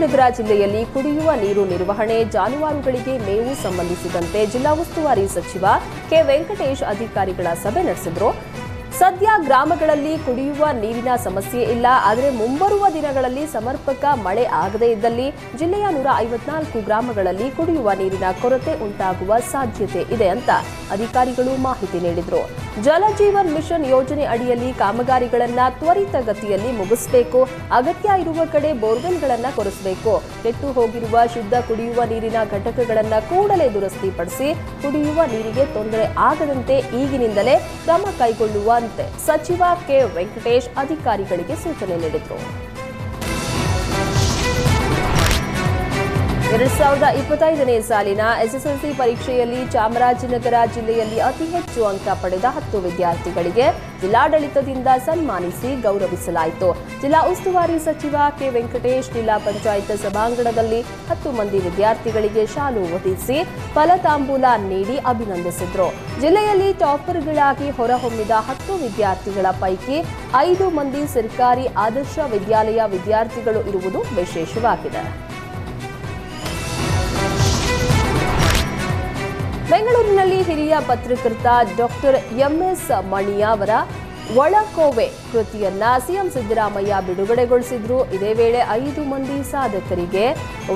ಚಾಮರಾಜನಗರ ಜಿಲ್ಲೆಯಲ್ಲಿ ಕುಡಿಯುವ ನೀರು ನಿರ್ವಹಣೆ, ಜಾನುವಾರುಗಳಿಗೆ ಮೇವು ಸಂಬಂಧಿಸಿದಂತೆ ಜಿಲ್ಲಾ ಉಸ್ತುವಾರಿ ಸಚಿವ ಕೆ ವೆಂಕಟೇಶ್ ಅಧಿಕಾರಿಗಳ ಸಭೆ ನಡೆಸಿದರು. ಸದ್ಯ ಗ್ರಾಮಗಳಲ್ಲಿ ಕುಡಿಯುವ ನೀರಿನ ಸಮಸ್ಯೆ ಇಲ್ಲ, ಆದರೆ ಮುಂಬರುವ ದಿನಗಳಲ್ಲಿ ಸಮರ್ಪಕ ಮಳೆ ಆಗದೇ ಇದ್ದಲ್ಲಿ ಜಿಲ್ಲೆಯ ನೂರ ಐವತ್ನಾಲ್ಕು ಗ್ರಾಮಗಳಲ್ಲಿ ಕುಡಿಯುವ ನೀರಿನ ಕೊರತೆ ಉಂಟಾಗುವ ಸಾಧ್ಯತೆ ಇದೆ ಅಂತ ಅಧಿಕಾರಿಗಳು ಮಾಹಿತಿ ನೀಡಿದರು. ಜಲಜೀವನ್ ಮಿಷನ್ ಯೋಜನೆ ಅಡಿಯಲ್ಲಿ ಕಾಮಗಾರಿಗಳನ್ನ ತ್ವರಿತಗತಿಯಲ್ಲಿ ಮುಗಿಸಬೇಕು, ಅಗತ್ಯ ಇರುವ ಕಡೆ ಬೋರ್ವೆಲ್ಗಳನ್ನು ಕೊರೆಸಬೇಕು. ಕೆಟ್ಟು ಹೋಗಿರುವ ಶುದ್ಧ ಕುಡಿಯುವ ನೀರಿನ ಘಟಕಗಳನ್ನು ಕೂಡಲೇ ದುರಸ್ತಿಪಡಿಸಿ ಕುಡಿಯುವ ನೀರಿಗೆ ತೊಂದರೆ ಆಗದಂತೆ ಈಗಿನಿಂದಲೇ ಕ್ರಮ ಕೈಗೊಳ್ಳುವಂತೆ ಸಚಿವ ಕೆ ವೆಂಕಟೇಶ್ ಅಧಿಕಾರಿಗಳಿಗೆ ಸೂಚನೆ ನೀಡಿದರು. ಎರಡ್ ಸಾವಿರದ ಇಪ್ಪತ್ತೈದನೇ ಸಾಲಿನ ಎಸ್ಎಸ್ಎಲ್ಸಿ ಪರೀಕ್ಷೆಯಲ್ಲಿ ಚಾಮರಾಜನಗರ ಜಿಲ್ಲೆಯಲ್ಲಿ ಅತಿ ಹೆಚ್ಚು ಅಂಕ ಪಡೆದ ಹತ್ತು ವಿದ್ಯಾರ್ಥಿಗಳಿಗೆ ಜಿಲ್ಲಾಡಳಿತದಿಂದ ಸನ್ಮಾನಿಸಿ ಗೌರವಿಸಲಾಯಿತು. ಜಿಲ್ಲಾ ಉಸ್ತುವಾರಿ ಸಚಿವ ಕೆ ವೆಂಕಟೇಶ್ ಜಿಲ್ಲಾ ಪಂಚಾಯತ್ ಸಭಾಂಗಣದಲ್ಲಿ ಹತ್ತು ಮಂದಿ ವಿದ್ಯಾರ್ಥಿಗಳಿಗೆ ಶಾಲು ಒದಿಸಿ ಫಲತಾಂಬೂಲ ನೀಡಿ ಅಭಿನಂದಿಸಿದರು. ಜಿಲ್ಲೆಯಲ್ಲಿ ಟಾಪರ್ಗಳಾಗಿ ಹೊರಹೊಮ್ಮಿದ ಹತ್ತು ವಿದ್ಯಾರ್ಥಿಗಳ ಪೈಕಿ ಐದು ಮಂದಿ ಸರ್ಕಾರಿ ಆದರ್ಶ ವಿದ್ಯಾಲಯ ವಿದ್ಯಾರ್ಥಿಗಳು ಇರುವುದು ವಿಶೇಷವಾಗಿದೆ. ಬೆಂಗಳೂರಿನಲ್ಲಿ ಹಿರಿಯ ಪತ್ರಕರ್ತ ಡಾಕ್ಟರ್ ಎಂಎಸ್ ಮಣಿಯ ಅವರ ಒಳಕೋವೆ ಕೃತಿಯನ್ನ ಸಿಎಂ ಸಿದ್ದರಾಮಯ್ಯ ಬಿಡುಗಡೆಗೊಳಿಸಿದ್ರು. ಇದೇ ವೇಳೆ ಐದು ಮಂದಿ ಸಾಧಕರಿಗೆ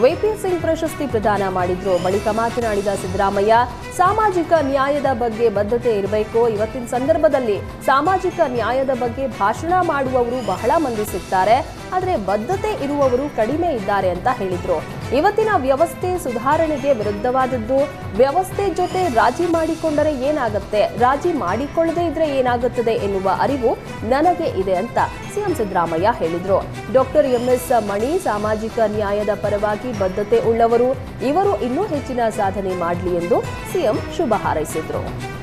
ವಿಪಿ ಸಿಂಗ್ ಪ್ರಶಸ್ತಿ ಪ್ರದಾನ ಮಾಡಿದ್ರು. ಬಳಿಕ ಮಾತನಾಡಿದ ಸಿದ್ದರಾಮಯ್ಯ, ಸಾಮಾಜಿಕ ನ್ಯಾಯದ ಬಗ್ಗೆ ಬದ್ಧತೆ ಇರಬೇಕು. ಇವತ್ತಿನ ಸಂದರ್ಭದಲ್ಲಿ ಸಾಮಾಜಿಕ ನ್ಯಾಯದ ಬಗ್ಗೆ ಭಾಷಣ ಮಾಡುವವರು ಬಹಳ ಮಂದಿ ಸಿಗ್ತಾರೆ. ಆದರೆ ಬದ್ಧತೆ ಇರುವವರು ಕಡಿಮೆ ಇದ್ದಾರೆ ಅಂತ ಹೇಳಿದ್ರು. ಇವತ್ತಿನ ವ್ಯವಸ್ಥೆ ಸುಧಾರಣೆಗೆ ವಿರುದ್ಧವಾದದ್ದು. ವ್ಯವಸ್ಥೆ ಜೊತೆ ರಾಜಿ ಮಾಡಿಕೊಂಡರೆ ಏನಾಗುತ್ತೆ? ರಾಜಿ ಮಾಡಿಕೊಳ್ಳದೆ ಇದ್ರೆ ಏನಾಗುತ್ತದೆ ಎನ್ನುವ ಅರಿವು ನನಗೆ ಇದೆ ಅಂತ ಸಿಎಂ ಸಿದ್ದರಾಮಯ್ಯ ಹೇಳಿದ್ರು. ಡಾಕ್ಟರ್ ಎಂಎಸ್ ಮಣಿ ಸಾಮಾಜಿಕ ನ್ಯಾಯದ ಪರವಾಗಿ ಬದ್ಧತೆ ಉಳ್ಳವರು. ಇವರು ಇನ್ನೂ ಹೆಚ್ಚಿನ ಸಾಧನೆ ಮಾಡಲಿ ಎಂದು ಸಿಎಂ ಶುಭ ಹಾರೈಸಿದ್ರು.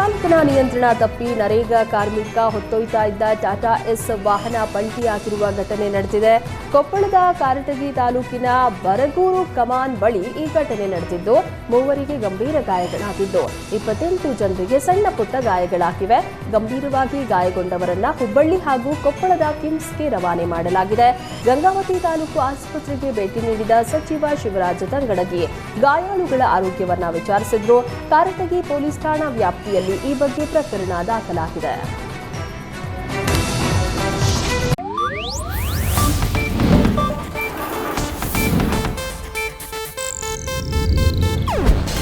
ಚಾಲಕನ ನಿಯಂತ್ರಣ ತಪ್ಪಿ ನರೇಗಾ ಕಾರ್ಮಿಕ ಹೊತ್ತೊಯ್ತಾ ಇದ್ದ ಟಾಟಾ ಎಸ್ ವಾಹನ ಪಲ್ಟಿಯಾಗಿರುವ ಘಟನೆ ನಡೆದಿದೆ. ಕೊಪ್ಪಳದ ಕಾರಟಗಿ ತಾಲೂಕಿನ ಬರಗೂರು ಕಮಾನ್ ಬಳಿ ಈ ಘಟನೆ ನಡೆದಿದ್ದು, ಮೂವರಿಗೆ ಗಂಭೀರ ಗಾಯಗಳಾಗಿದ್ದು, ಇಪ್ಪತ್ತೆಂಟು ಜನರಿಗೆ ಸಣ್ಣ ಪುಟ್ಟ ಗಾಯಗಳಾಗಿವೆ. ಗಂಭೀರವಾಗಿ ಗಾಯಗೊಂಡವರನ್ನ ಹುಬ್ಬಳ್ಳಿ ಹಾಗೂ ಕೊಪ್ಪಳದ ಕಿಮ್ಸ್ಗೆ ರವಾನೆ ಮಾಡಲಾಗಿದೆ. ಗಂಗಾವತಿ ತಾಲೂಕು ಆಸ್ಪತ್ರೆಗೆ ಭೇಟಿ ನೀಡಿದ ಸಚಿವ ಶಿವರಾಜ ತಂಗಡಗಿ ಗಾಯಾಳುಗಳ ಆರೋಗ್ಯವನ್ನ ವಿಚಾರಿಸಿದ್ರು. ಕಾರಟಗಿ ಪೊಲೀಸ್ ಠಾಣಾ ವ್ಯಾಪ್ತಿಯಲ್ಲಿ ಈ ಬಗ್ಗೆ ಪ್ರಕರಣ ದಾಖಲಾಗಿದೆ.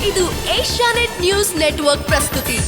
ಇದು ಏಷ್ಯಾನೆಟ್ ನ್ಯೂಸ್ ನೆಟ್ವರ್ಕ್ ಪ್ರಸ್ತುತಿ.